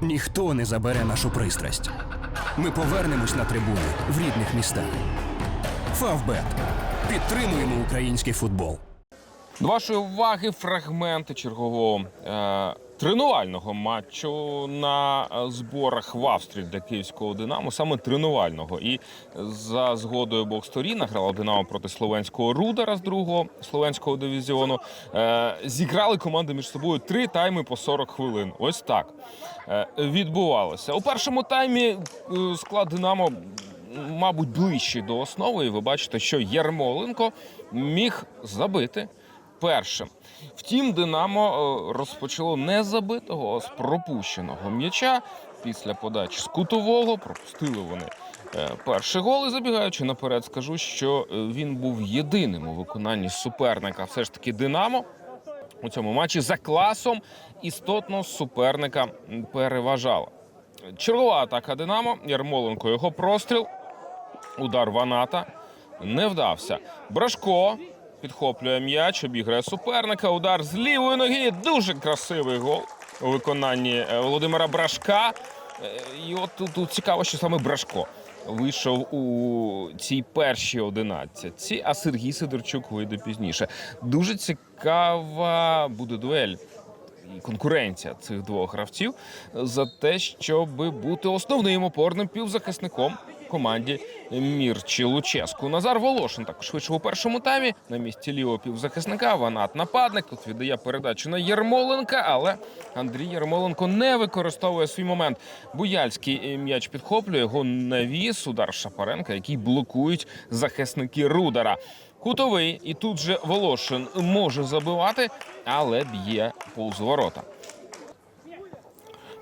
Ніхто не забере нашу пристрасть. Ми повернемось на трибуни в рідних містах. Фавбет. Підтримуємо український футбол. До вашої уваги фрагменти чергового е, тренувального матчу на е, зборах в Австрії для київського Динамо, саме тренувального. І за згодою обох сторін грала Динамо проти словенського Рудера з другого словенського дивізіону. Е, зіграли команди між собою три тайми по 40 хвилин. Ось так е, відбувалося. У першому таймі склад Динамо мабуть, ближчий до основи. І ви бачите, що Ярмоленко міг забити першим. Втім, Динамо е, розпочало не забитого, з пропущеного м'яча. Після подачі з кутового пропустили вони е, перший гол. І забігаючи наперед, скажу, що е, він був єдиним у виконанні суперника. Все ж таки, Динамо у цьому матчі за класом істотно суперника переважала. Чергова атака Динамо. Ярмоленко його простріл. Удар Ваната не вдався. Брашко підхоплює м'яч, обіграє суперника. Удар з лівої ноги. Дуже красивий гол у виконанні е, Володимира Брашка. Е, І от тут, цікаво, що саме Брашко вийшов у цій першій одинадцятці, а Сергій Сидорчук вийде пізніше. Дуже цікава буде дуель і конкуренція цих двох гравців за те, щоб бути основним опорним півзахисником команді Мірчі Луческу. Назар Волошин також вийшов у першому таймі на місці лівого півзахисника. Ванат нападник. Тут віддає передачу на Єрмоленка, але Андрій Єрмоленко не використовує свій момент. Буяльський е, м'яч підхоплює його навіс. Удар Шапаренка, який блокують захисники Рудера. Кутовий, і тут же Волошин може забивати, але б'є повз ворота.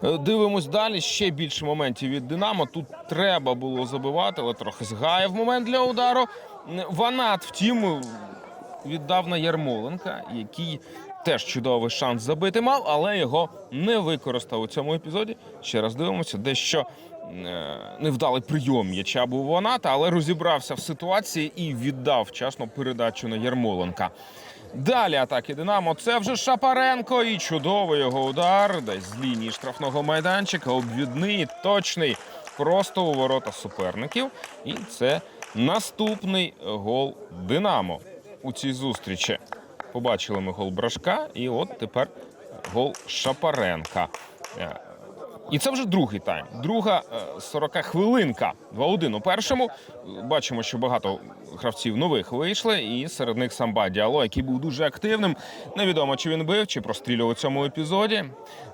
Е, Дивимось далі. Ще більше моментів від Динамо. Тут треба було забивати, але трохи згаяв момент для удару. Ванат, втім, віддав на Ярмоленка, який теж чудовий шанс забити мав, але його не використав у цьому епізоді. Ще раз дивимося, дещо е, невдалий прийом м'яча був Ваната, але розібрався в ситуації і віддав вчасно передачу на Ярмоленка. Далі атаки Динамо. Це вже Шапаренко і чудовий його удар. Десь з лінії штрафного майданчика. Обвідний, точний, просто у ворота суперників. І це наступний гол Динамо у цій зустрічі. Побачили ми гол Брашка, і от тепер гол Шапаренка. Е, і це вже другий тайм. Друга 40 хвилинка. 2-1 у першому. Е, Бачимо, що багато гравців нових вийшли, і серед них самба Діало, який був дуже активним. Невідомо, чи він бив, чи прострілював у цьому епізоді,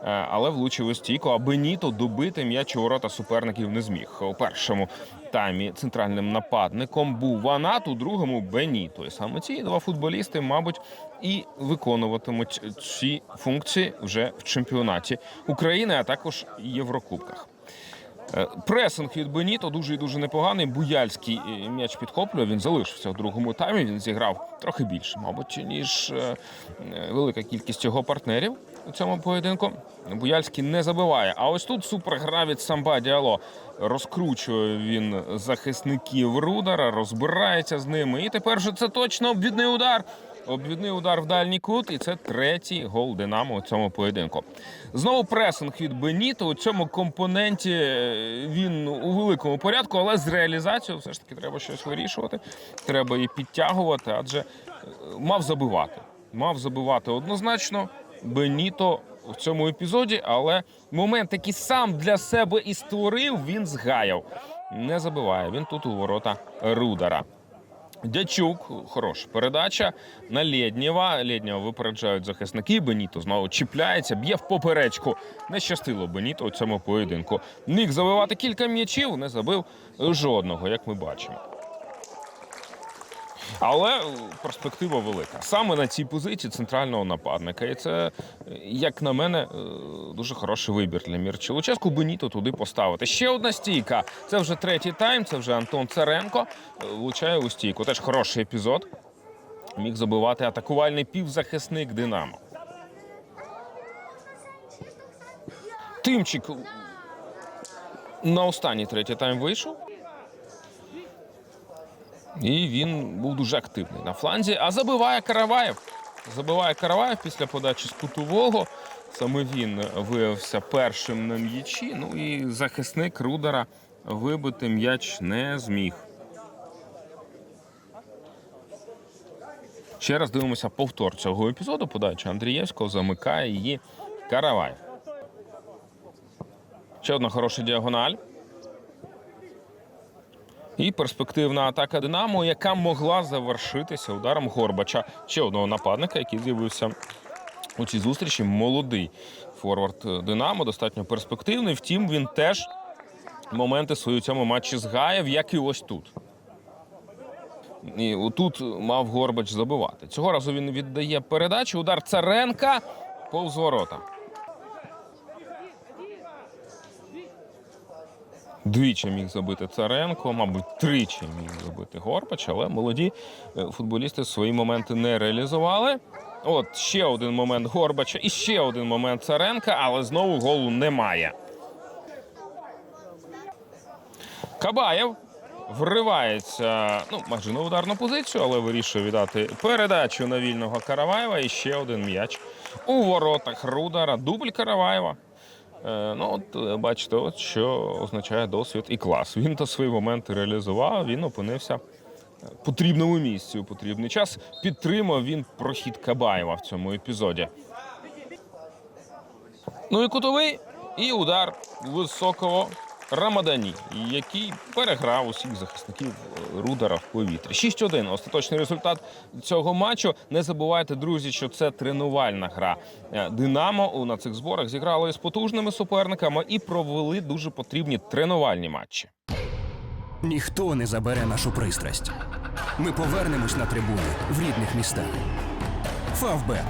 Е, але влучив у стійку, а Беніто добити м'яч у ворота суперників не зміг. У першому таймі центральним нападником був Ванат, у другому Беніто. Саме ці два футболісти, мабуть, і виконуватимуть ці функції вже в чемпіонаті України, а також Єврокубках. Е, Пресинг від Беніто дуже і дуже непоганий. Буяльський е, м'яч підхоплює. Він залишився у другому таймі. Він зіграв трохи більше, мабуть, ніж е, велика кількість його партнерів у цьому поєдинку. Буяльський не забиває. А ось тут супергра від Самба Діало. Розкручує він захисників Рудера, розбирається з ними. І тепер же це точно обвідний удар. Обвідний удар в дальній кут, і це третій гол Динамо у цьому поєдинку. Знову пресинг від Беніто. У цьому компоненті е, він у великому порядку, але з реалізацією все ж таки треба щось вирішувати. Треба її підтягувати, адже е, мав забивати. Мав забивати однозначно. Беніто в цьому епізоді, але момент, який сам для себе і створив, він згаяв. Не забиває. Він тут у ворота Рудера. Дячук, хороша передача на Лєднєва. Лєднєва випереджають захисники. Беніто знову чіпляється, б'є в поперечку. Не щастило Беніто у цьому поєдинку. Міг забивати кілька м'ячів, не забив жодного, як ми бачимо. Але е, перспектива велика. Саме на цій позиції центрального нападника. І це, е, як на мене, е, дуже хороший вибір для Мірчі Луческу. Беніто туди поставити. Ще одна стійка. Це вже третій тайм. Це вже Антон Царенко влучає у стійку. Теж хороший епізод. Міг забивати атакувальний півзахисник Динамо. Тимчик на останній третій тайм вийшов. І він був дуже активний на фланзі. А забиває Караваєв. Забиває Караваєв після подачі з кутового. Саме він виявився першим на м'ячі. Ну і захисник Рудера вибити м'яч не зміг. Ще раз дивимося повтор цього епізоду. Подача Андрієвського замикає її Каравай. Ще одна хороша діагональ. І перспективна атака Динамо, яка могла завершитися ударом Горбача. Ще одного нападника, який з'явився у цій зустрічі. Молодий форвард Динамо, достатньо перспективний. Втім, він теж моменти свої у цьому матчі згаяв, як і ось тут. І отут мав Горбач забивати. Цього разу він віддає передачу. Удар Царенка повз ворота. Двічі міг забити Царенко, мабуть, тричі міг забити Горбач, але молоді е, футболісти свої моменти не реалізували. От ще один момент Горбача і ще один момент Царенка, але знову голу немає. Кабаєв вривається ну, майже на ударну позицію, але вирішує віддати передачу на вільного Караваєва і ще один м'яч у воротах Рудара. Дубль Караваєва. Е, ну, от е, бачите, от що означає досвід і клас. Він то свої моменти реалізував, він опинився в потрібному місці у потрібний час. Підтримав він прохід Кабаєва в цьому епізоді. Ну і кутовий, і удар високого Рамадані, який переграв усіх захисників е, Рудера в повітрі. 6-1 остаточний результат цього матчу. Не забувайте, друзі, що це тренувальна гра. Е, Динамо на цих зборах зіграло із потужними суперниками і провели дуже потрібні тренувальні матчі. Ніхто не забере нашу пристрасть. Ми повернемось на трибуни в рідних містах. Фавбет.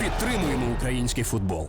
Підтримуємо український футбол.